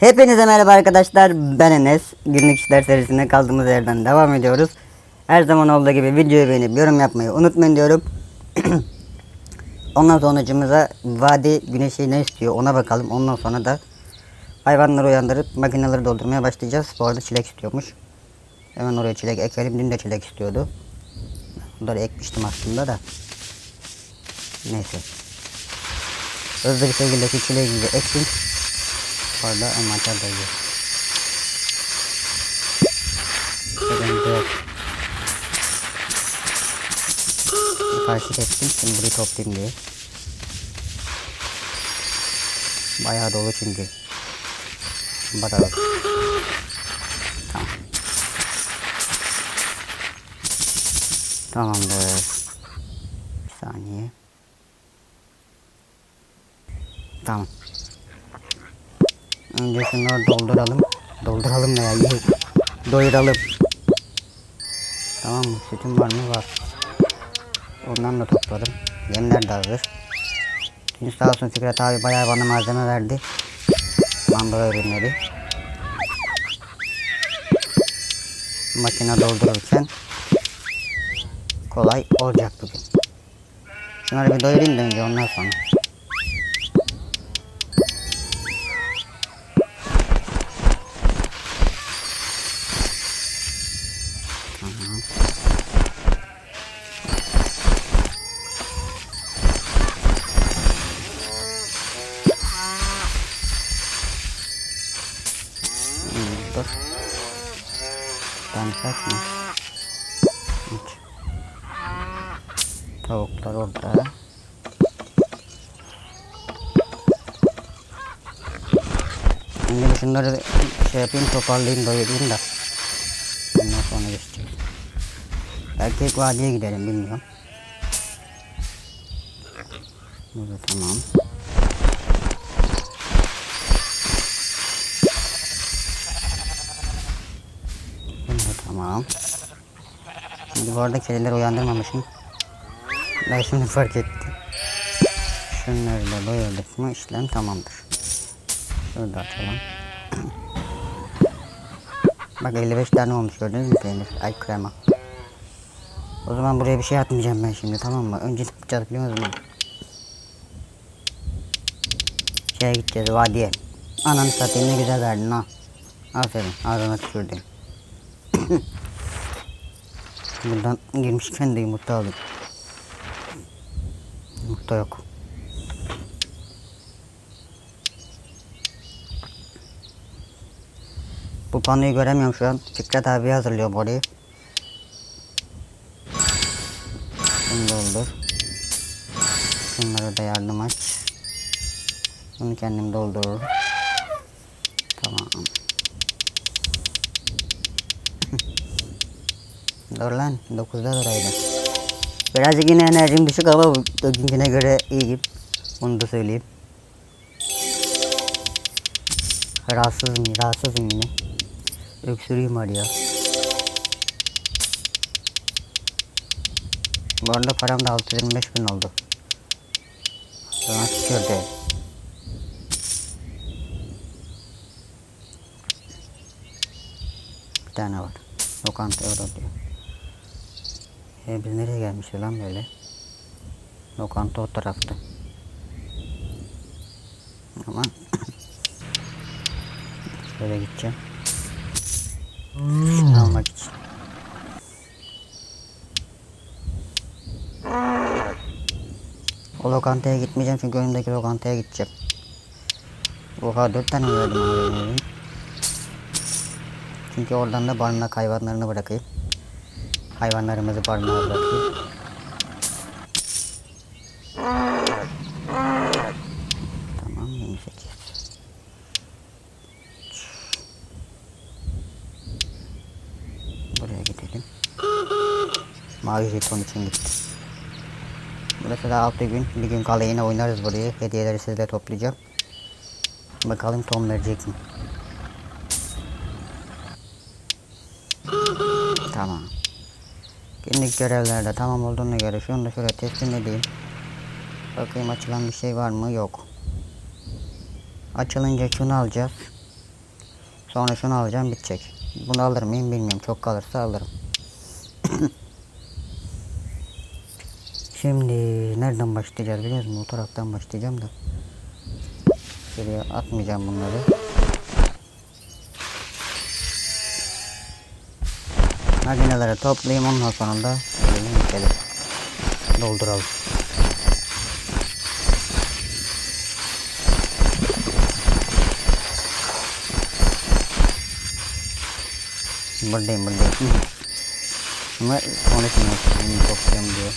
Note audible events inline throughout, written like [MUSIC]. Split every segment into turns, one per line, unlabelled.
Hepinize merhaba arkadaşlar. Ben Enes. Günlük işler serisine kaldığımız yerden devam ediyoruz. Her zaman olduğu gibi videoyu beğenip yorum yapmayı unutmayın diyorum. [CLEARS THROAT] Ondan sonucumuza vadi güneşi ne istiyor ona bakalım. Ondan sonra da hayvanları uyandırıp makineleri doldurmaya başlayacağız. Bu arada çilek istiyormuş. Hemen oraya çilek ekelim. Dün de çilek istiyordu. Bunları ekmiştim aslında da. Neyse. Hızlı bir şekilde şu çileği de envanter dayıyor. Sıkıntı yok. Karşı ettim. Şimdi burayı toplayayım diye. Bayağı dolu çünkü. Bakalım. Tamam. Tamamdır. Bir saniye. Tamam. Önce şunları dolduralım. Dolduralım veya iyi. Doyuralım. Tamam mı? Sütüm var mı? Var. Ondan da topladım. Yemler de hazır. Dün sağ olsun Fikret abi bayağı bana malzeme verdi. Mandıra ürünleri. Makine doldururken kolay olacak bugün. Şunları bir doyurayım da önce ondan sonra. Tavuklar orada. Şimdi şunları şey yapayım toparlayayım doyurayım da. Ondan sonra geçeceğiz. Erkek vadiye gidelim bilmiyorum. Burada tamam. Burada tamam. Şimdi bu arada kedileri uyandırmamışım. Ben şimdi fark ettim. Şunları da doyurduk mu işlem tamamdır. Şurada açalım. [CLEARS THROAT] Bak 55 tane olmuş gördünüz mü peynir? Ay krema. O zaman buraya bir şey atmayacağım ben şimdi tamam mı? Önce yapacağız biliyor musun? Şeye gideceğiz vadiye. Ananı satayım ne güzel verdin ha. Aferin ağzına tükürdüm. [CLEARS THROAT] Buradan girmişken de yumurta alayım. Yumurta yok. Bu panoyu göremiyorum şu an. Fikret abi hazırlıyor burayı. Bunu doldur. Şunları da yardım aç. Bunu kendim doldururum. Tamam. [LAUGHS] Dur lan. 9'da duraydı. Birazcık yine enerjim düşük ama dünküne göre iyiyim. Onu da söyleyeyim. Rahatsızım, rahatsızım yine. Öksürüğüm var ya. Bu arada param da 625 bin oldu. Sonra tükürdü. Bir tane var. Lokanta euro diyor. E biz nereye gelmişiz lan böyle? Lokanta o tarafta. Ama şöyle [COUGHS] gideceğim. Şunu almak için. O lokantaya gitmeyeceğim çünkü önümdeki lokantaya gideceğim. Oha dört tane verdim? Çünkü oradan da barınak hayvanlarını bırakayım. Hayvanlarımızı barınağa bırakayım. Tamam 28. Buraya gidelim. Mavi jeton için gitti. Burası da 6 gün. Bir gün kala yine oynarız burayı. Hediyeleri sizde toplayacağım. Bakalım Tom verecek mi? Tamam. Günlük görevlerde tamam olduğuna göre şunu da şuraya teslim edeyim. Bakayım açılan bir şey var mı? Yok. Açılınca şunu alacağız. Sonra şunu alacağım bitecek. Bunu alır mıyım bilmiyorum. Çok kalırsa alırım. [COUGHS] Şimdi nereden başlayacağız biliyor musun? O taraftan başlayacağım da. Şuraya atmayacağım bunları. Makinelere toplayayım ondan sonra da gelip. Dolduralım. Buradayım buradayım. Ama konuşmuyor. Şimdi toplayalım diyor.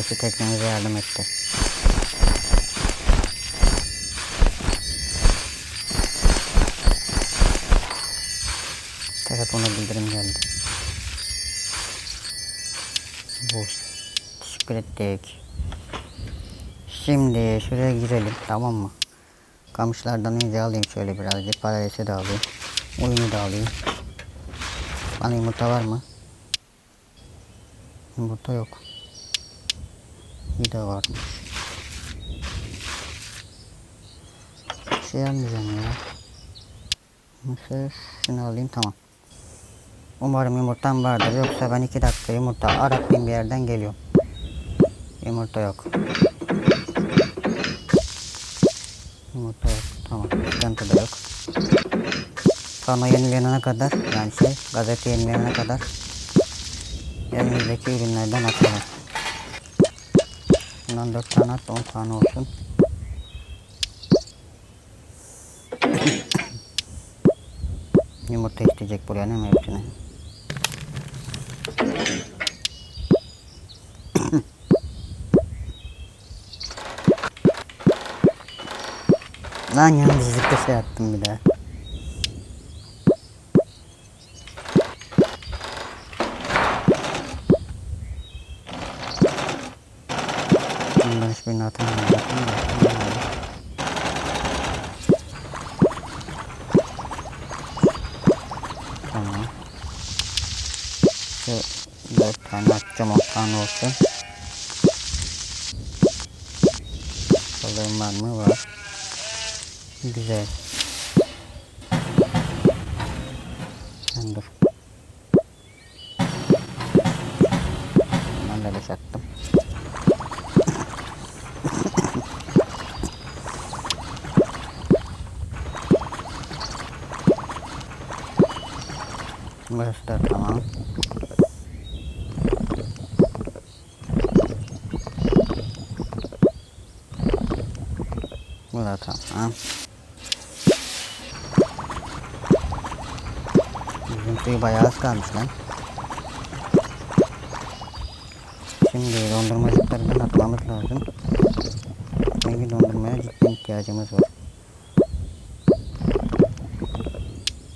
Birisi teknemize yardım etti. Telefona bildirim geldi. Bu. Teşekkür. Şimdi şuraya girelim tamam mı? Kamışlardan iyice alayım şöyle birazcık. Paradesi de alayım. Oyunu da alayım. Bana yumurta var mı? Yumurta yok. Bir de varmış. Şey almayacağım ya. Mesela şunu alayım tamam. Umarım yumurtam vardır yoksa ben iki dakika yumurta aratayım bir yerden geliyorum. Yumurta yok. Yumurta yok. Tamam. Sıkıntı da yok. Pano yenilenene kadar yani şey gazete yenilenene kadar elimizdeki ürünlerden atalım. Bundan 4 tane at 10 tane olsun. [COUGHS] Yumurta isteyecek buraya ne mi hepsini? [COUGHS] Lan yanlışlıkla şey attım bir daha. Balığım var mı? Var. Güzel. Sen dur. Ben de beş attım. Burası da tamam. Bu da tamam. Suyu bayağı az kalmış lan. Şimdi dondurmacıklardan atmamız lazım. Çünkü dondurmaya ciddi ihtiyacımız var.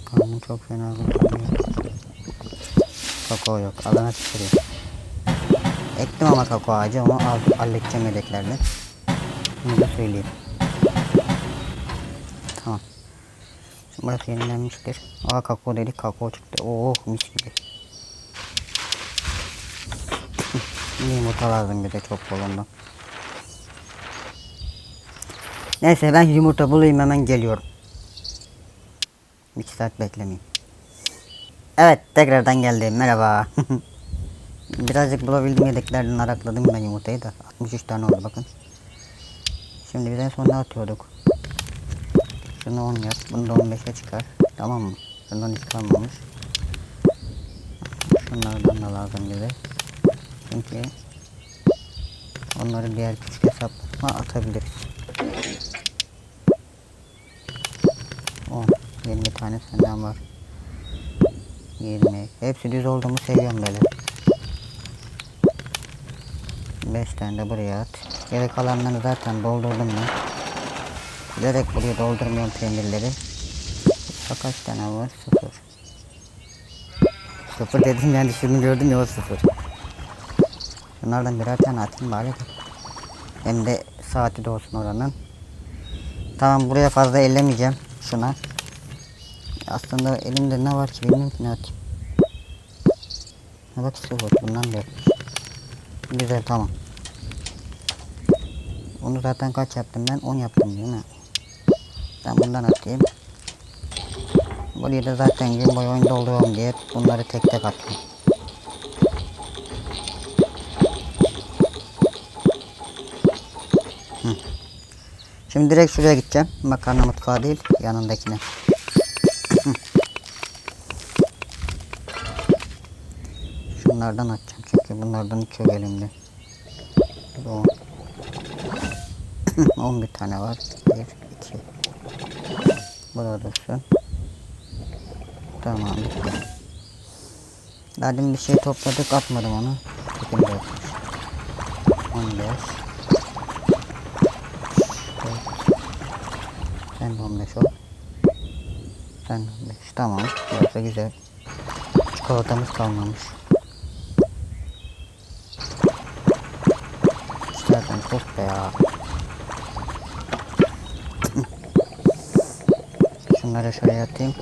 Karnım çok fena ağrıyor. Kakao yok. Alana tükürüyor. Ektim ama kakao ağacı ama al, halledeceğim yedeklerle. Bunu da söyleyeyim. Burası yenilenmiştir. Aa kakao dedik kakao çıktı. Oh mis gibi. Yumurta lazım bir de çok bol ondan. Neyse ben yumurta bulayım hemen geliyorum. 2 saat beklemeyeyim. Evet tekrardan geldim merhaba. [LAUGHS] Birazcık bulabildiğim yedeklerden arakladım ben yumurtayı da 63 tane oldu bakın. Şimdi bir de son atıyorduk? Şunu 10 yap bunu da 15'e çıkar tamam mı? Bundan hiç kalmamış. Şunlardan da lazım bize. Çünkü onları diğer küçük hesaplarıma atabiliriz. 10 20 tane senden var. 20. Hepsi düz olduğumu seviyorum böyle. 5 tane de buraya at. Geri kalanları zaten doldurdum ben. Bilerek buraya doldurmuyorum peynirleri. Kaç tane var? Sıfır. Sıfır dedim yani şunu gördüm ya o sıfır. Bunlardan birer tane atayım bari. Hem de saati de olsun oranın. Tamam buraya fazla ellemeyeceğim şuna. Aslında elimde ne var ki bilmiyorum ki ne atayım. Bak sıfır bundan da. Güzel tamam. Onu zaten kaç yaptım ben? 10 yaptım değil mi? Ben bundan atayım. Buraya da zaten gün boyu oyun dolduruyorum diye bunları tek tek attım. Şimdi direkt şuraya gideceğim. Makarna mutfağı değil, yanındakine. Şunlardan atacağım çünkü bunlardan iki elimde. Bu on. 11 tane var. 1, 2. Burada dursun. Tamam demin bir şey topladık atmadım onu. Tekim de yokmuş. 15. Evet. Sen de 15 ol. Sen de 15. Tamam. Burası güzel. Çikolatamız kalmamış. Zaten çok be ya. Şunları şöyle atayım.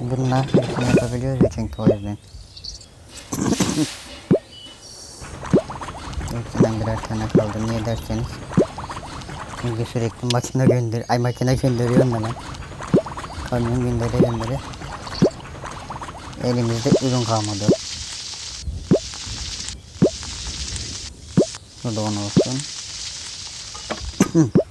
Bunlar hepsini yapabiliyoruz ya çünkü o yüzden. [LAUGHS] Hepsinden birer tane kaldı. Niye derseniz. Çünkü sürekli makine gönder, ay makine gönderiyorum ben. Kamyon göndere göndere. Elimizde ürün kalmadı. Bu da onu olsun. [CLEARS THROAT]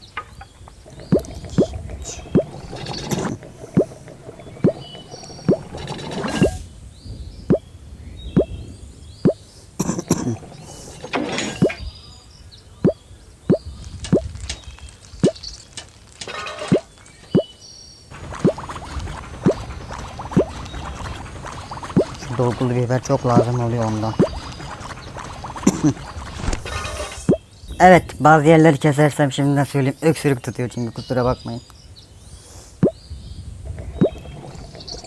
dolgulu biber çok lazım oluyor ondan. [COUGHS] evet bazı yerleri kesersem şimdiden söyleyeyim öksürük tutuyor çünkü kusura bakmayın.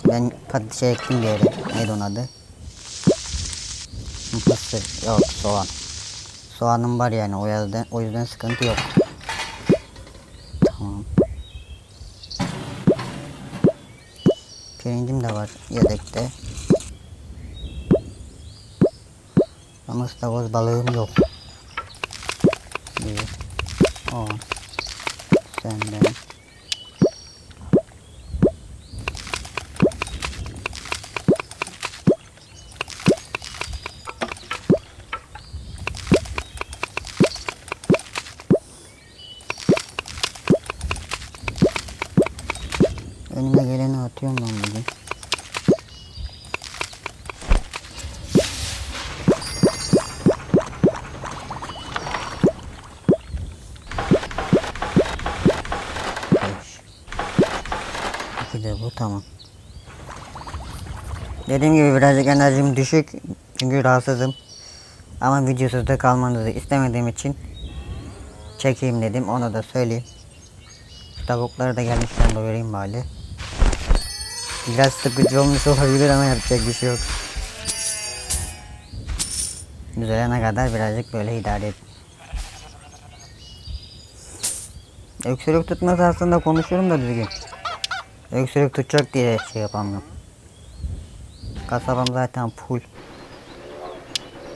Ben şey ektim bir yere. Neydi onun adı? Mısır. Yok soğan. Soğanım var yani o yüzden, o yüzden sıkıntı yok. Tamam. Pirincim de var yedekte. Ama ıstakoz balığım yok. Bir, on, senden. Önüme geleni atıyorum ben bugün. Tamam. Dediğim gibi birazcık enerjim düşük çünkü rahatsızım. Ama videosuz da kalmanızı istemediğim için çekeyim dedim onu da söyleyeyim. Tavukları da gelmişken doyurayım bari. Biraz sıkıcı olmuş olabilir ama yapacak bir şey yok. Düzelene kadar birazcık böyle idare et. Öksürük tutmaz aslında konuşuyorum da düzgün. Öksürük tutacak diye şey yapamıyorum. Kasabam zaten full.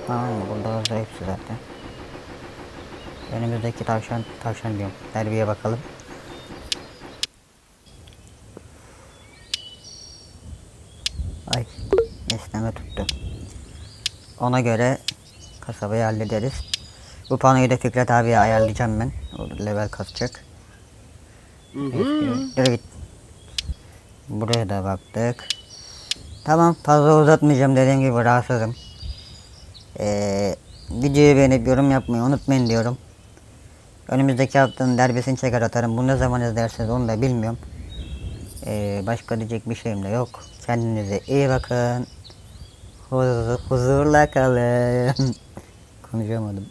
Tamam mı? Burada da hepsi zaten. Önümüzdeki tavşan, tavşan diyorum. Terbiye bakalım. Ay esneme tuttu. Ona göre kasabayı hallederiz. Bu panoyu da Fikret abiye ayarlayacağım ben. O level kasacak. Yürü git. Buraya da baktık. Tamam fazla uzatmayacağım dediğim gibi rahatsızım. Ee, videoyu beğenip yorum yapmayı unutmayın diyorum. Önümüzdeki haftanın derbisini çeker atarım. Bu ne zaman izlersiniz onu da bilmiyorum. Ee, başka diyecek bir şeyim de yok. Kendinize iyi bakın. Huzur, huzurla kalın. [LAUGHS] Konuşamadım.